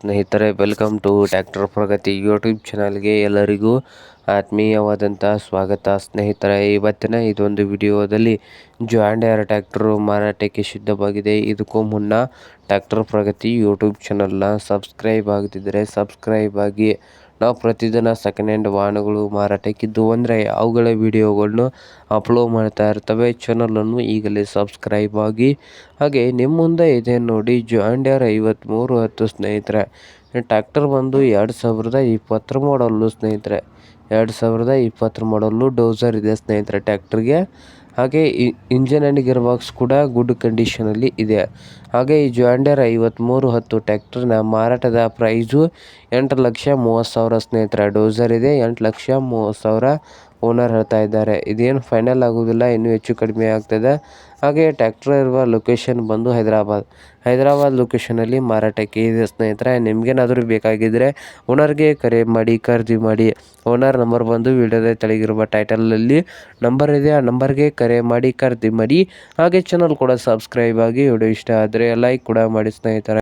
ಸ್ನೇಹಿತರೆ welcome to tractor Pragati YouTube ಚಾನಲ್ಗೆ ಎಲ್ಲರಿಗೂ ಆತ್ಮೀಯವಾದಂಥ ಸ್ವಾಗತ. ಸ್ನೇಹಿತರೆ, ಇವತ್ತಿನ ಇದೊಂದು ವಿಡಿಯೋದಲ್ಲಿ ಜಾಂಡಿಯರ್ ಟ್ಯಾಕ್ಟರು ಮಾರಾಟಕ್ಕೆ ಸಿದ್ಧವಾಗಿದೆ. ಇದಕ್ಕೂ ಮುನ್ನ ಟ್ಯಾಕ್ಟರ್ ಪ್ರಗತಿ ಯೂಟ್ಯೂಬ್ ಚಾನಲ್ನ ಸಬ್ಸ್ಕ್ರೈಬ್ ಆಗದಿದ್ದರೆ ಸಬ್ಸ್ಕ್ರೈಬ್ ಆಗಿ ನಾವು ಪ್ರತಿದಿನ ಸೆಕೆಂಡ್ ಹ್ಯಾಂಡ್ ವಾಹನಗಳು ಮಾರಾಟಕ್ಕಿದ್ದು ಅಂದರೆ ಅವುಗಳ ವಿಡಿಯೋಗಳನ್ನು ಅಪ್ಲೋಡ್ ಮಾಡ್ತಾ ಇರ್ತವೆ. ಚಾನಲನ್ನು ಈಗಲೇ ಸಬ್ಸ್ಕ್ರೈಬ್ ಆಗಿ, ಹಾಗೆ ನಿಮ್ಮ ಮುಂದೆ ಇದೆ ನೋಡಿ ಜಾಂಡಿಯರ್ ಐವತ್ತ್ಮೂರು ಹತ್ತು ಸ್ನೇಹಿತರೆ. ಟ್ಯಾಕ್ಟರ್ ಬಂದು ಎರಡು ಸಾವಿರದ ಇಪ್ಪತ್ತರ ಮಾಡಲ್ಲು ಸ್ನೇಹಿತರೆ. ಎರಡು ಸಾವಿರದ ಇಪ್ಪತ್ತರ ಮಾಡಲ್ಲು ಡೋಸರ್ ಇದೆ ಸ್ನೇಹಿತರೆ ಟ್ಯಾಕ್ಟರ್ಗೆ ಹಾಗೆ ಇಂಜಿನ್ ಅಂಡ್ ಗಿಯರ್ ಬಾಕ್ಸ್ ಕೂಡ ಗುಡ್ ಕಂಡೀಷನಲ್ಲಿ ಇದೆ. ಹಾಗೆ ಈ ಜಾಂಡರ್ ಐವತ್ತ್ಮೂರು ಹತ್ತು ನ ಮಾರಾಟದ ಪ್ರೈಸು ಎಂಟು ಲಕ್ಷ ಮೂವತ್ತು ಸಾವಿರ ಸ್ನೇಹಿತರ, ಡೋಸರ್ ಇದೆ, ಎಂಟು ಲಕ್ಷ ಮೂವತ್ತು ಸಾವಿರ ಓನರ್ ಹೇಳ್ತಾ ಇದ್ದಾರೆ. ಇದೇನು ಫೈನಲ್ ಆಗೋದಿಲ್ಲ ಇನ್ನೂ ಹೆಚ್ಚು ಕಡಿಮೆ ಆಗ್ತದೆ. ಹಾಗೆ ಟ್ಯಾಕ್ಟರ್ ಇರುವ ಲೊಕೇಶನ್ ಬಂದು ಹೈದರಾಬಾದ್. ಹೈದರಾಬಾದ್ ಲೊಕೇಶನಲ್ಲಿ ಮಾರಾಟಕ್ಕೆ ಇದೆ ಸ್ನೇಹಿತರೆ, ನಿಮಗೇನಾದರೂ ಬೇಕಾಗಿದ್ದರೆ ಓನರ್ಗೆ ಕರೆ ಮಾಡಿ, ಖರೀದಿ ಮಾಡಿ. ಓನರ್ ನಂಬರ್ ಬಂದು ವಿಡಿಯೋದ ತೆಳಗಿರುವ ಟೈಟಲಲ್ಲಿ ನಂಬರ್ ಇದೆ, ಆ ನಂಬರ್ಗೆ ಕರೆ ಮಾಡಿ ಕರ್ದಿ, ಮಾಡಿ. ಹಾಗೆ ಚಾನಲ್ ಕೂಡ ಸಬ್ಸ್ಕ್ರೈಬ್ ಆಗಿ ವಿಡಿಯೋ ಇಷ್ಟ ಆದರೆ ಲೈಕ್ ಕೂಡ ಮಾಡಿ ಸ್ನೇಹಿತರೆ.